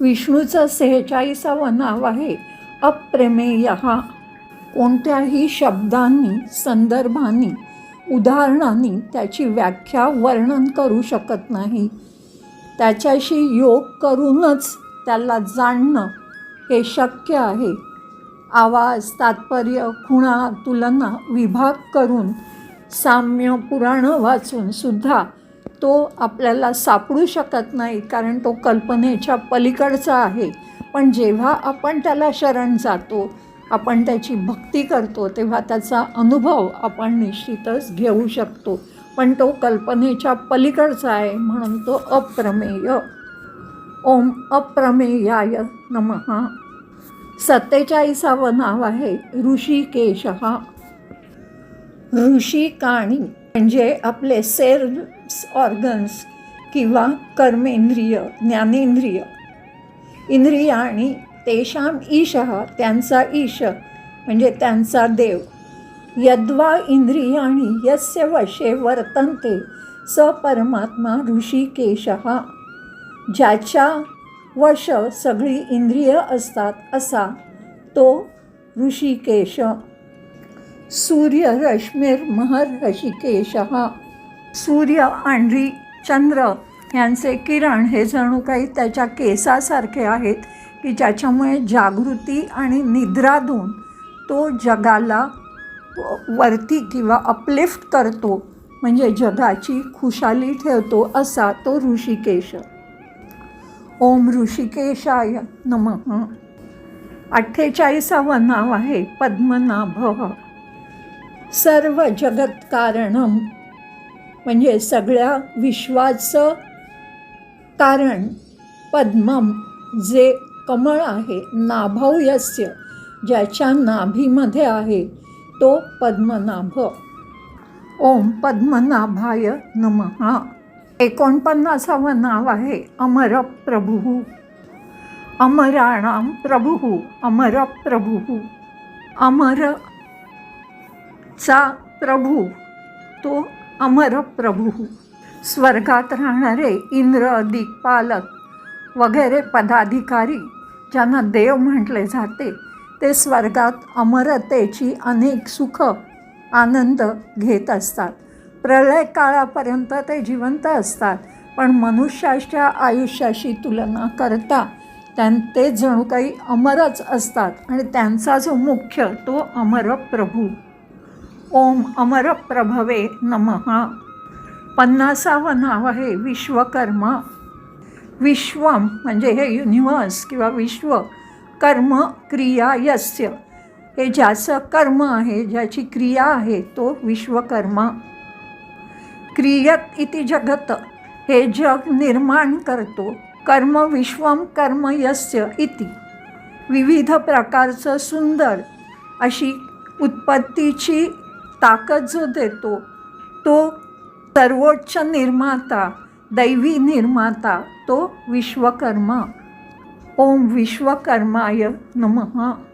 विष्णूचं सेहेचाळीसावं नाव आहे. अप्रमेय. कोणत्याही शब्दांनी संदर्भांनी उदाहरणांनी त्याची व्याख्या वर्णन करू शकत नाही. त्याच्याशी योग करूनच त्याला जाणणं हे शक्य आहे. आवाज तात्पर्य खुणा तुलना विभाग करून साम्य पुराणं वाचून सुद्धा तो आपल्याला सापडू शकत नाही कारण तो कल्पनेच्या पलीकडचा आहे. पण जेव्हा आपण त्याला शरण जातो आपण त्याची भक्ती करतो तेव्हा त्याचा अनुभव आपण निश्चितच घेऊ शकतो. पण तो कल्पनेच्या पलीकडचा आहे म्हणून तो अप्रमेय. ओम अप्रमेयाय नमः. सत्तेचाळीसावं नाव आहे ऋषिकेश. ऋषी काणी म्हणजे आपले सेल्स ऑर्गन्स किंवा कर्मेंद्रिय ज्ञानेंद्रिय. इंद्रिय आणि तेषाम ईश त्यांचा ईश म्हणजे त्यांचा देव. यद्वा इंद्रियाणी यस्य वशे वर्तन्ते स परमात्मा ऋषिकेश. ज्याच्या वश सगळी इंद्रिय असतात असा तो ऋषिकेश. सूर्य रश्मीर महर ऋषिकेश सूर्य आणि चंद्र यांचे किरण हे जणू काही त्याच्या केसासारखे आहेत की ज्याच्यामुळे जागृती आणि निद्राधून तो जगाला वरती किंवा अपलिफ्ट करतो म्हणजे जगाची खुशाली ठेवतो असा तो ऋषिकेश. ओम ऋषिकेशाय नमः. अठ्ठेचाळीसावं नाव आहे पद्मनाभ. सर्व जगत कारणम म्हणजे सगळ्या विश्वाचं कारण पद्मम जे कमळ आहे नाभव्यस्य ज्याच्या नाभीमध्ये आहे तो पद्मनाभ. ओम पद्मनाभाय नमः. एकोणपन्नासावं नाव आहे अमर प्रभू अमराणाम प्रभू अमर प्रभू अमर चा प्रभू तो अमर प्रभू. स्वर्गात राहणारे इंद्र दिक्पालक वगैरे पदाधिकारी ज्यांना देव म्हटले जाते ते स्वर्गात अमरतेची अनेक सुख आनंद घेत असतात. प्रलय काळापर्यंत ते जिवंत असतात पण मनुष्याच्या आयुष्याशी तुलना करता त्यां ते जणू काही अमरच असतात आणि त्यांचा जो मुख्य तो अमर प्रभू. ओम अमर प्रभवे नमः. पन्नासावं नाव आहे विश्वकर्मा. विश्वम म्हणजे हे युनिवर्स किंवा विश्व कर्म क्रिया यस्य हे ज्याचं कर्म आहे ज्याची क्रिया आहे तो विश्वकर्मा. क्रियत इति जगत हे जग निर्माण करतो. कर्म विश्वम कर्म यस्य इति. विविध प्रकारचं सुंदर अशी उत्पत्तीची ताकद जो देतो तो सर्वोच्च निर्माता दैवी निर्माता तो विश्वकर्मा. ओम विश्वकर्माय नमः.